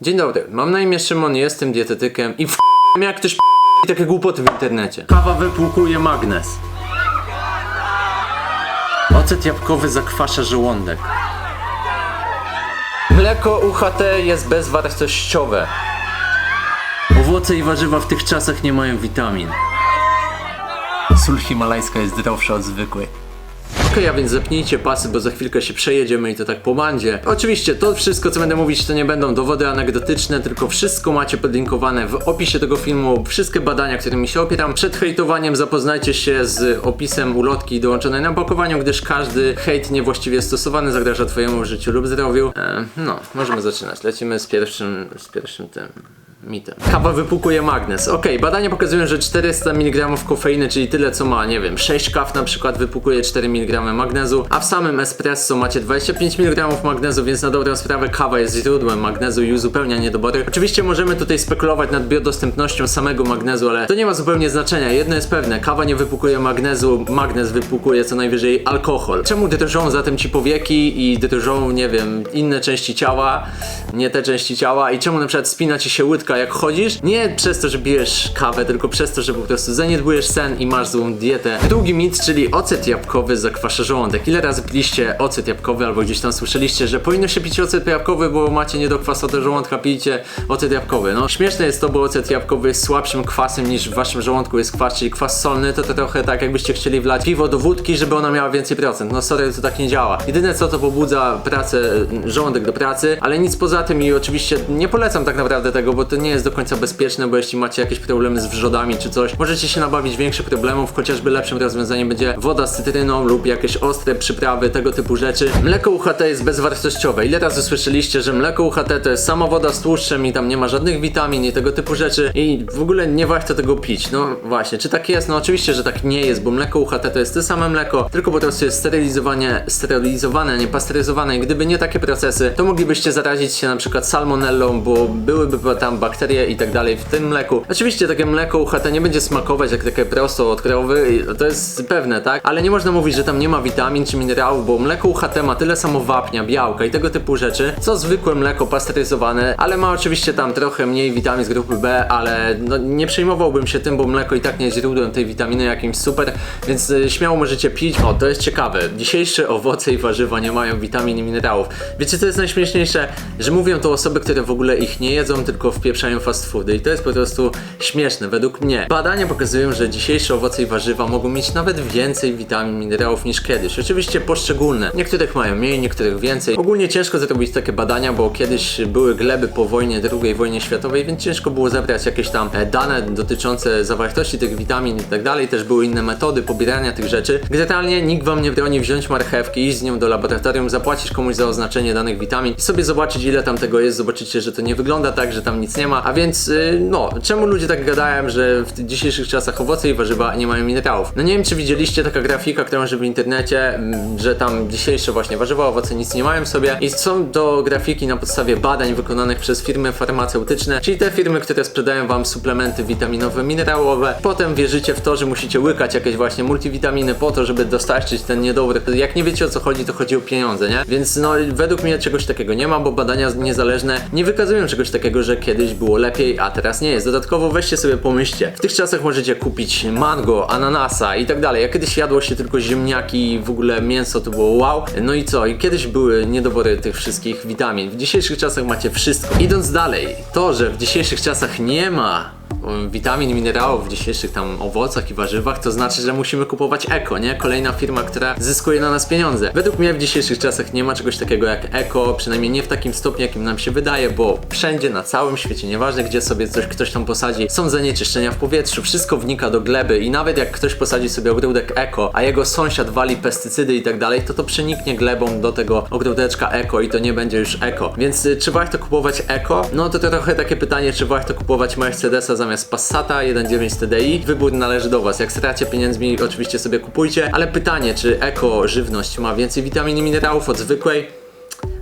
Dzień dobry, mam na imię Szymon, jestem dietetykiem i w jak ktoś takie głupoty w internecie. Kawa wypłukuje magnes. Ocet jabłkowy zakwasza żołądek. Mleko UHT jest bezwartościowe. Owoce i warzywa w tych czasach nie mają witamin. Sól himalajska jest zdrowsza od zwykłej. Okej, a więc zepnijcie pasy, bo za chwilkę się przejedziemy i to tak po bandzie. Oczywiście to wszystko, co będę mówić, to nie będą dowody anegdotyczne, tylko wszystko macie podlinkowane w opisie tego filmu. Wszystkie badania, którymi się opieram. Przed hejtowaniem zapoznajcie się z opisem ulotki dołączonej na opakowaniu, gdyż każdy hejt niewłaściwie stosowany zagraża twojemu życiu lub zdrowiu. E, no, możemy zaczynać. Lecimy z pierwszym, z pierwszym tym mitem. Kawa wypłukuje magnes. Okej, badania pokazują, że 400 mg kofeiny, czyli tyle co ma, nie wiem, 6 kaw na przykład wypłukuje 4 mg magnezu, a w samym espresso macie 25 mg magnezu, więc na dobrą sprawę kawa jest źródłem magnezu i uzupełnia niedobory. Oczywiście możemy tutaj spekulować nad biodostępnością samego magnezu, ale to nie ma zupełnie znaczenia. Jedno jest pewne, kawa nie wypłukuje magnezu, magnez wypłukuje co najwyżej alkohol. Czemu drżą zatem ci powieki i drżą, nie wiem, inne części ciała, nie te części ciała i czemu na przykład spina ci się łydka jak chodzisz? Nie przez to, że bijesz kawę, tylko przez to, że po prostu zaniedbujesz sen i masz złą dietę. Drugi mit, czyli ocet jabłkowy zakwasza żołądek. Ile razy piliście ocet jabłkowy albo gdzieś tam słyszeliście, że powinno się pić ocet jabłkowy, bo macie niedokwas do żołądka, pijcie ocet jabłkowy. No śmieszne jest to, bo ocet jabłkowy jest słabszym kwasem niż w waszym żołądku jest kwas, czyli kwas solny, to to trochę tak jakbyście chcieli wlać piwo do wódki, żeby ona miała więcej procent. No sorry, to tak nie działa. Jedyne co to pobudza pracę, żołądek do pracy, ale nic poza tym i oczywiście nie polecam tak naprawdę tego, bo to nie jest do końca bezpieczne, bo jeśli macie jakieś problemy z wrzodami czy coś, możecie się nabawić większych problemów, chociażby lepszym rozwiązaniem będzie woda z cytryną lub jakieś ostre przyprawy, tego typu rzeczy. Mleko UHT jest bezwartościowe. Ile razy słyszeliście, że mleko UHT to jest sama woda z tłuszczem i tam nie ma żadnych witamin i tego typu rzeczy i w ogóle nie warto tego pić. No właśnie, czy tak jest? No oczywiście, że tak nie jest, bo mleko UHT to jest to same mleko, tylko po prostu jest sterylizowanie, sterylizowane, nie pasteryzowane i gdyby nie takie procesy, to moglibyście zarazić się na przykład salmonellą, bo byłyby tam bakterie i tak dalej w tym mleku. Oczywiście takie mleko UHT nie będzie smakować jak takie prosto od krowy, to jest pewne, tak? Ale nie można mówić, że tam nie ma witamin czy minerałów, bo mleko UHT ma tyle samo wapnia, białka i tego typu rzeczy, co zwykłe mleko pasteryzowane, ale ma oczywiście tam trochę mniej witamin z grupy B, ale no, nie przejmowałbym się tym, bo mleko i tak nie jest źródłem tej witaminy jakimś super, więc y, śmiało możecie pić. O, to jest ciekawe. Dzisiejsze owoce i warzywa nie mają witamin i minerałów. Wiecie co jest najśmieszniejsze? Że mówią to osoby, które w ogóle ich nie jedzą, tylko wpieprzają fast foody i to jest po prostu śmieszne według mnie. Badania pokazują, że dzisiejsze owoce i warzywa mogą mieć nawet więcej witamin, minerałów niż kiedyś. Oczywiście poszczególne. Niektórych mają mniej, niektórych więcej. Ogólnie ciężko zrobić takie badania, bo kiedyś były gleby po wojnie, II wojnie światowej, więc ciężko było zebrać jakieś tam e, dane dotyczące zawartości tych witamin i tak dalej. Też były inne metody pobierania tych rzeczy. Generalnie nikt wam nie broni wziąć marchewki, iść z nią do laboratorium, zapłacić komuś za oznaczenie danych witamin i sobie zobaczyć ile tam tego jest. Zobaczycie, że to nie wygląda tak, że tam nic nie ma. A więc y, no, czemu ludzie tak gadają, że w dzisiejszych czasach owoce i warzywa nie mają minerałów? No nie wiem, czy widzieliście taka grafika, którą że w internecie, mm, że tam dzisiejsze właśnie warzywa, owoce nic nie mają w sobie i są to grafiki na podstawie badań wykonanych przez firmy farmaceutyczne, czyli te firmy, które sprzedają wam suplementy witaminowe, minerałowe. Potem wierzycie w to, że musicie łykać jakieś właśnie multivitaminy po to, żeby dostarczyć ten niedobry. Jak nie wiecie o co chodzi, to chodzi o pieniądze, nie? Więc no według mnie czegoś takiego nie ma, bo badania niezależne nie wykazują czegoś takiego, że kiedyś było lepiej, a teraz nie jest. Dodatkowo weźcie sobie pomyślcie. W tych czasach możecie kupić mango, ananasa i tak dalej. Jak kiedyś jadło się tylko ziemniaki i w ogóle mięso to było wow. No i co? I kiedyś były niedobory tych wszystkich witamin. W dzisiejszych czasach macie wszystko. Idąc dalej, to, że w dzisiejszych czasach nie ma witamin i minerałów w dzisiejszych tam owocach i warzywach, to znaczy, że musimy kupować eko, nie? Kolejna firma, która zyskuje na nas pieniądze. Według mnie w dzisiejszych czasach nie ma czegoś takiego jak eko, przynajmniej nie w takim stopniu, jakim nam się wydaje, bo wszędzie na całym świecie, nieważne gdzie sobie coś ktoś tam posadzi, są zanieczyszczenia w powietrzu, wszystko wnika do gleby i nawet jak ktoś posadzi sobie ogródek eko, a jego sąsiad wali pestycydy i tak dalej, to to przeniknie glebą do tego ogródeczka eko i to nie będzie już eko. Więc y, czy warto kupować eko? No to, to trochę takie pytanie, czy warto kupować Mercedesa zamiast Passata 1.9 TDI? Wybór należy do was. Jak stracie pieniędzmi, oczywiście sobie kupujcie, ale pytanie, czy eko żywność ma więcej witamin i minerałów od zwykłej?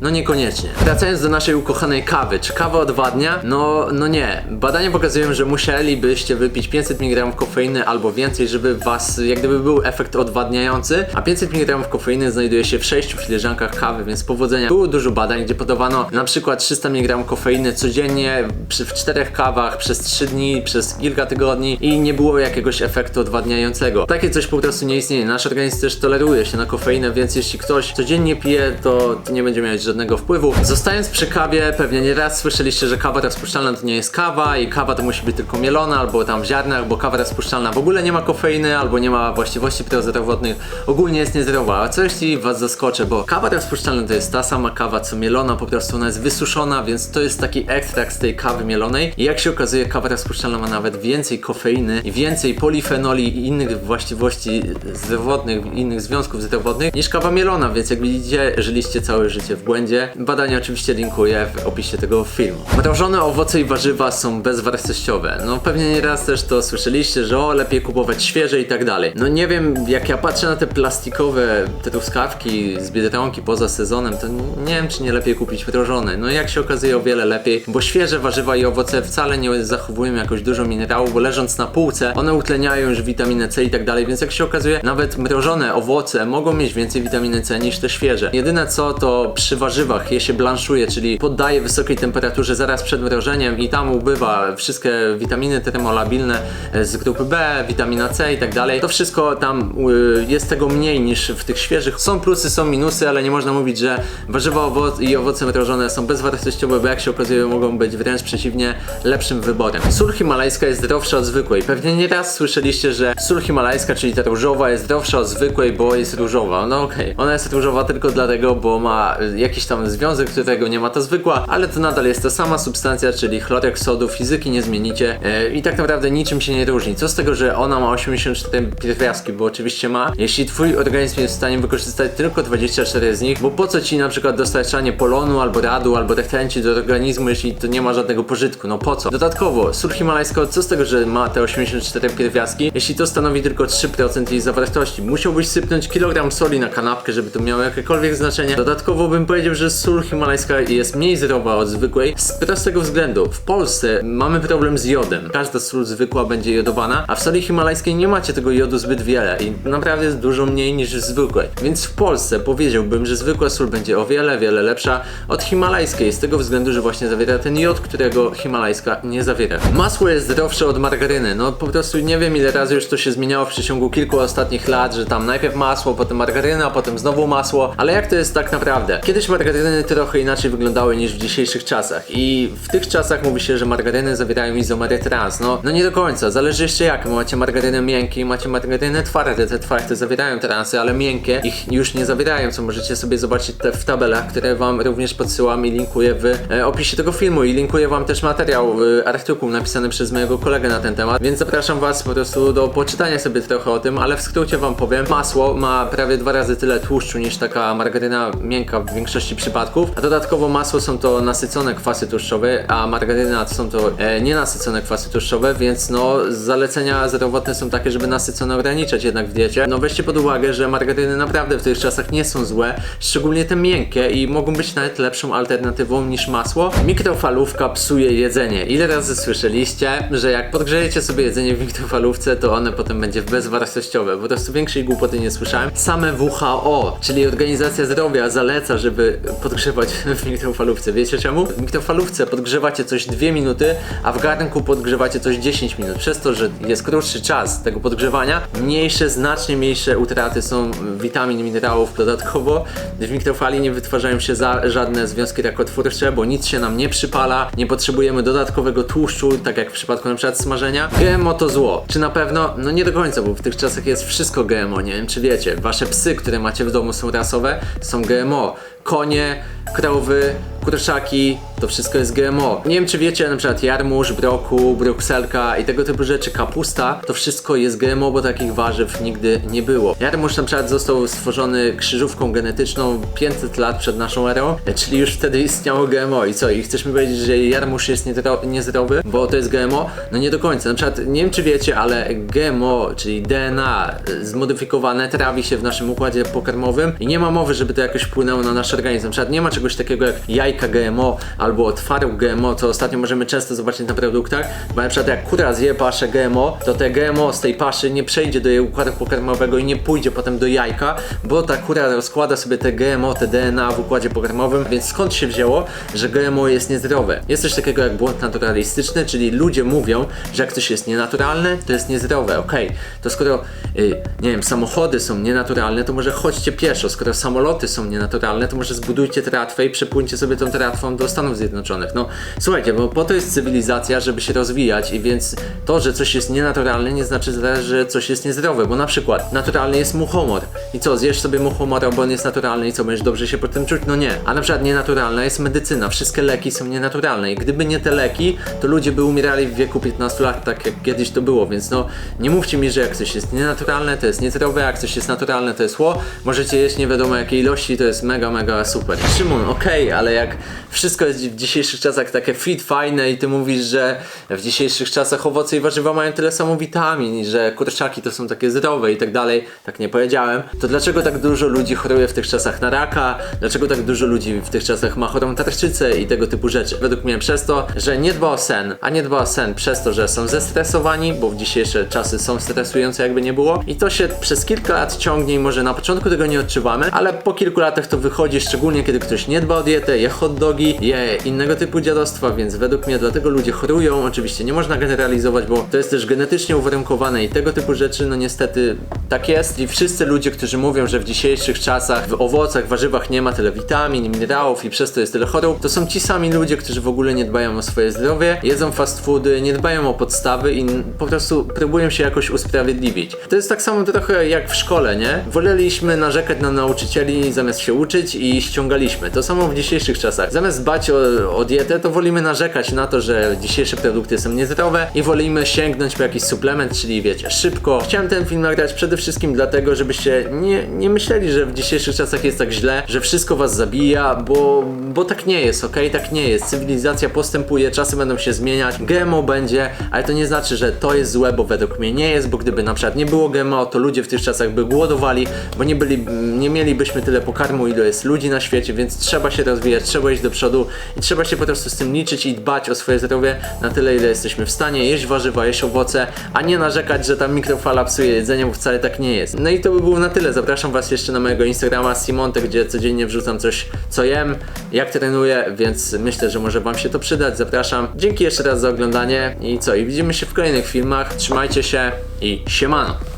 No niekoniecznie. Wracając do naszej ukochanej kawy, czy kawa odwadnia? No, no nie. Badania pokazują, że musielibyście wypić 500 mg kofeiny albo więcej, żeby was, jak gdyby był efekt odwadniający, a 500 mg kofeiny znajduje się w 6 filiżankach kawy, więc powodzenia. Było dużo badań, gdzie podawano na przykład 300 mg kofeiny codziennie przy, w czterech kawach przez 3 dni, przez kilka tygodni i nie było jakiegoś efektu odwadniającego. Takie coś po prostu nie istnieje. Nasz organizm też toleruje się na kofeinę, więc jeśli ktoś codziennie pije, to nie będzie mieć żadnego wpływu. Zostając przy kawie, pewnie nie raz słyszeliście, że kawa rozpuszczalna to nie jest kawa i kawa to musi być tylko mielona albo tam w ziarnach, bo kawa rozpuszczalna w ogóle nie ma kofeiny albo nie ma właściwości prozdrowotnych, ogólnie jest niezdrowa. A co jeśli was zaskoczę, bo kawa rozpuszczalna to jest ta sama kawa co mielona, po prostu ona jest wysuszona, więc to jest taki ekstrakt z tej kawy mielonej i jak się okazuje kawa rozpuszczalna ma nawet więcej kofeiny i więcej polifenoli i innych właściwości zdrowotnych, innych związków zdrowotnych niż kawa mielona, więc jak widzicie, żyliście całe życie w błędzie. Badania oczywiście linkuję w opisie tego filmu. Mrożone owoce i warzywa są bezwartościowe. No pewnie nieraz też to słyszeliście, że o, lepiej kupować świeże i tak dalej. No nie wiem, jak ja patrzę na te plastikowe te truskawki z Biedronki poza sezonem, to nie wiem, czy nie lepiej kupić mrożone. No jak się okazuje, o wiele lepiej, bo świeże warzywa i owoce wcale nie zachowują jakoś dużo minerałów, bo leżąc na półce, one utleniają już witaminę C i tak dalej, więc jak się okazuje, nawet mrożone owoce mogą mieć więcej witaminy C niż te świeże. Jedyne co, to przy warzywach je się blanszuje, czyli poddaje wysokiej temperaturze zaraz przed mrożeniem i tam ubywa wszystkie witaminy termolabilne z grupy B, witamina C i tak dalej. To wszystko tam y, jest tego mniej niż w tych świeżych. Są plusy, są minusy, ale nie można mówić, że warzywa i owoce mrożone są bezwartościowe, bo jak się okazuje mogą być wręcz przeciwnie lepszym wyborem. Sól himalajska jest zdrowsza od zwykłej. Pewnie nie raz słyszeliście, że sól himalajska, czyli ta różowa jest zdrowsza od zwykłej, bo jest różowa. No okej, ona jest różowa tylko dlatego, bo ma y, jakiś tam związek, którego nie ma ta zwykła, ale to nadal jest ta sama substancja, czyli chlorek sodu, fizyki nie zmienicie e, i tak naprawdę niczym się nie różni. Co z tego, że ona ma 84 pierwiastki, bo oczywiście ma, jeśli twój organizm jest w stanie wykorzystać tylko 24 z nich, bo po co ci na przykład dostarczanie polonu, albo radu, albo rtęci do organizmu, jeśli to nie ma żadnego pożytku, no po co? Dodatkowo, sól himalajska, co z tego, że ma te 84 pierwiastki, jeśli to stanowi tylko 3% jej zawartości? Musiałbyś sypnąć kilogram soli na kanapkę, żeby to miało jakiekolwiek znaczenie. Dodatkowo bym powiedział, że sól himalajska jest mniej zdrowa od zwykłej z prostego względu. W Polsce mamy problem z jodem. Każda sól zwykła będzie jodowana, a w soli himalajskiej nie macie tego jodu zbyt wiele i naprawdę jest dużo mniej niż w zwykłej. Więc w Polsce powiedziałbym, że zwykła sól będzie o wiele, wiele lepsza od himalajskiej z tego względu, że właśnie zawiera ten jod, którego himalajska nie zawiera. Masło jest zdrowsze od margaryny. No po prostu nie wiem ile razy już to się zmieniało w przeciągu kilku ostatnich lat, że tam najpierw masło, potem margaryna, potem znowu masło, ale jak to jest tak naprawdę? Kiedyś margaryny trochę inaczej wyglądały niż w dzisiejszych czasach i w tych czasach mówi się, że margaryny zawierają izomery trans. No, no nie do końca, zależy jeszcze jak. Macie margarynę miękkie i macie margarynę twarde. Te twarde zawierają transy, ale miękkie ich już nie zawierają, co możecie sobie zobaczyć w tabelach, które wam również podsyłam i linkuję w e, opisie tego filmu i linkuję wam też materiał, e, artykuł napisany przez mojego kolegę na ten temat, więc zapraszam was po prostu do poczytania sobie trochę o tym, ale w skrócie wam powiem, masło ma prawie dwa razy tyle tłuszczu niż taka margaryna miękka w większości przypadków, a dodatkowo masło są to nasycone kwasy tłuszczowe, a margaryna są to e, nienasycone kwasy tłuszczowe, więc no zalecenia zdrowotne są takie, żeby nasycone ograniczać jednak w diecie. No weźcie pod uwagę, że margaryny naprawdę w tych czasach nie są złe, szczególnie te miękkie i mogą być nawet lepszą alternatywą niż masło. Mikrofalówka psuje jedzenie. Ile razy słyszeliście, że jak podgrzejecie sobie jedzenie w mikrofalówce, to one potem będzie bezwartościowe. Po prostu większej głupoty nie słyszałem. Same WHO, czyli Organizacja Zdrowia zaleca, żeby podgrzewać w mikrofalówce. Wiecie czemu? W mikrofalówce podgrzewacie coś 2 minuty, a w garnku podgrzewacie coś 10 minut. Przez to, że jest krótszy czas tego podgrzewania, mniejsze, znacznie mniejsze utraty są witamin, minerałów dodatkowo. W mikrofali nie wytwarzają się żadne związki rakotwórcze, bo nic się nam nie przypala, nie potrzebujemy dodatkowego tłuszczu, tak jak w przypadku na przykład smażenia. GMO to zło. Czy na pewno? No nie do końca, bo w tych czasach jest wszystko GMO, nie wiem czy wiecie. Wasze psy, które macie w domu są rasowe, są GMO. Konie, krowy, kurczaki, to wszystko jest GMO. Nie wiem czy wiecie, na przykład jarmuż, broku, brukselka i tego typu rzeczy, kapusta, to wszystko jest GMO, bo takich warzyw nigdy nie było. Jarmuż na przykład został stworzony krzyżówką genetyczną 500 lat przed naszą erą, czyli już wtedy istniało GMO i co? I chcesz mi powiedzieć, że jarmuż jest niezdrowy, bo to jest GMO? No nie do końca. Na przykład, nie wiem czy wiecie, ale GMO, czyli DNA zmodyfikowane trawi się w naszym układzie pokarmowym i nie ma mowy, żeby to jakoś wpłynęło na nasz organizm. Na przykład nie ma czegoś takiego jak jajka GMO albo twaróg GMO, co ostatnio możemy często zobaczyć na produktach, bo na przykład jak kura zje paszę GMO, to te GMO z tej paszy nie przejdzie do jej układu pokarmowego i nie pójdzie potem do jajka, bo ta kura rozkłada sobie te GMO, te DNA w układzie pokarmowym, więc skąd się wzięło, że GMO jest niezdrowe? Jest coś takiego jak błąd naturalistyczny, czyli ludzie mówią, że jak coś jest nienaturalne, to jest niezdrowe. Okej, to skoro, y, nie wiem, samochody są nienaturalne, to może chodźcie pieszo. Skoro samoloty są nienaturalne, to może zbudujcie tratwę i przepłyńcie sobie tą tratwą do Stanów Zjednoczonych. No, słuchajcie, bo po to jest cywilizacja, żeby się rozwijać i więc to, że coś jest nienaturalne, nie znaczy, że coś jest niezdrowe, bo na przykład naturalny jest muchomor. I co, zjesz sobie muchomora, bo on jest naturalny i co, będziesz dobrze się po tym czuć? No nie. A na przykład nienaturalna jest medycyna. Wszystkie leki są nienaturalne i gdyby nie te leki, to ludzie by umierali w wieku 15 lat, tak jak kiedyś to było, więc no nie mówcie mi, że jak coś jest nienaturalne, to jest niezdrowe, jak coś jest naturalne, to jest zło. Możecie jeść nie wiadomo jakiej ilości, to jest mega, mega super. Szymon, okej, ale jak wszystko jest w dzisiejszych czasach takie fit, fajne i ty mówisz, że w dzisiejszych czasach owoce i warzywa mają tyle samo witamin i że kurczaki to są takie zdrowe i tak dalej, tak nie powiedziałem, to dlaczego tak dużo ludzi choruje w tych czasach na raka? Dlaczego tak dużo ludzi w tych czasach ma chorą tarczycę i tego typu rzeczy? Według mnie przez to, że nie dba o sen, a nie dba o sen przez to, że są zestresowani, bo w dzisiejsze czasy są stresujące jakby nie było i to się przez kilka lat ciągnie i może na początku tego nie odczuwamy, ale po kilku latach to wychodzi, szczególnie kiedy ktoś nie dba o dietę, je hot dogi, je innego typu dziadostwa, więc według mnie dlatego ludzie chorują. Oczywiście nie można generalizować, bo to jest też genetycznie uwarunkowane i tego typu rzeczy, no niestety tak jest. I wszyscy ludzie, którzy mówią, że w dzisiejszych czasach w owocach, warzywach nie ma tyle witamin, minerałów i przez to jest tyle chorób, to są ci sami ludzie, którzy w ogóle nie dbają o swoje zdrowie, jedzą fast foody, nie dbają o podstawy i po prostu próbują się jakoś usprawiedliwić. To jest tak samo trochę jak w szkole, nie? Woleliśmy narzekać na nauczycieli zamiast się uczyć i ściągaliśmy. To samo w dzisiejszych czasach. Zamiast dbać o, o dietę, to wolimy narzekać na to, że dzisiejsze produkty są niezdrowe i wolimy sięgnąć po jakiś suplement, czyli wiecie, szybko. Chciałem ten film nagrać przede wszystkim dlatego, żebyście nie, nie myśleli, że w dzisiejszych czasach jest tak źle, że wszystko was zabija, bo, bo tak nie jest, ok? Tak nie jest. Cywilizacja postępuje, czasy będą się zmieniać, GMO będzie, ale to nie znaczy, że to jest złe, bo według mnie nie jest, bo gdyby na przykład nie było GMO, to ludzie w tych czasach by głodowali, bo nie, byli, nie mielibyśmy tyle pokarmu, ile jest ludzi na świecie, więc trzeba się rozwijać, trzeba iść do przodu i trzeba się po prostu z tym liczyć i dbać o swoje zdrowie na tyle, ile jesteśmy w stanie, jeść warzywa, jeść owoce, a nie narzekać, że ta mikrofala psuje jedzenie, bo wcale tak nie jest. No i to by było na tyle. Zapraszam Was jeszcze na mojego Instagrama Simonte, gdzie codziennie wrzucam coś, co jem, jak trenuję, więc myślę, że może Wam się to przydać. Zapraszam. Dzięki jeszcze raz za oglądanie i co? I widzimy się w kolejnych filmach. Trzymajcie się i siemano!